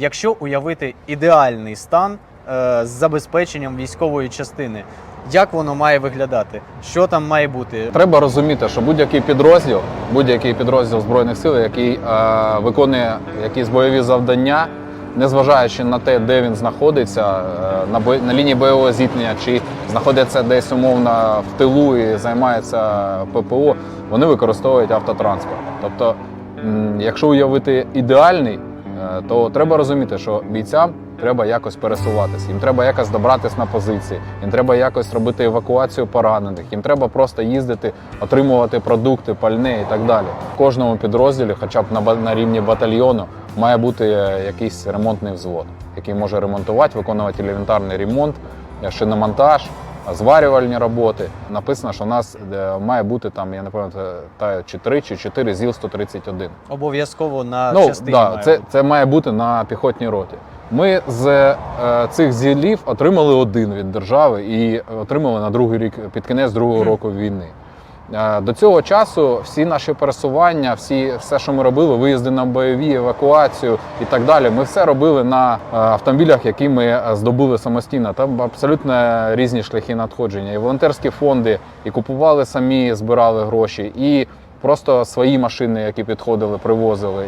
Якщо уявити ідеальний стан е, з забезпеченням військової частини, як воно має виглядати? Що там має бути? Треба розуміти, що будь-який підрозділ, будь-який підрозділ збройних сил, який е, виконує якісь бойові завдання, незважаючи на те, де він знаходиться, е, на бой, на лінії бойового зіткнення, чи знаходиться десь умовно в тилу і займається ППО, вони використовують автотранспорт. Тобто, якщо уявити ідеальний, то треба розуміти, що бійцям треба якось пересуватися, їм треба якось добратися на позиції, їм треба якось робити евакуацію поранених, їм треба просто їздити, отримувати продукти, пальне і так далі. В кожному підрозділі, хоча б на, на рівні батальйону, має бути е, якийсь ремонтний взвод, який може ремонтувати, виконувати елементарний ремонт, е, шиномонтаж. Зварювальні роботи написано, що у нас е, має бути там, я не пам'ятаю, чи 3 чи 4 ЗІЛ-131. Обов'язково на Ну, частині. да, має це, бути. це має бути на піхотній роті. Ми з е, цих зілів отримали один від держави і отримали на другий рік під кінець другого року війни. Е, До цього часу всі наші пересування, всі, все, що ми робили, виїзди на бойові, евакуацію і так далі. Ми все робили на е, автомобілях, які ми е, здобули самостійно. Там абсолютно різні шляхи надходження. І волонтерські фонди, і купували самі, збирали гроші, і просто свої машини, які підходили, привозили.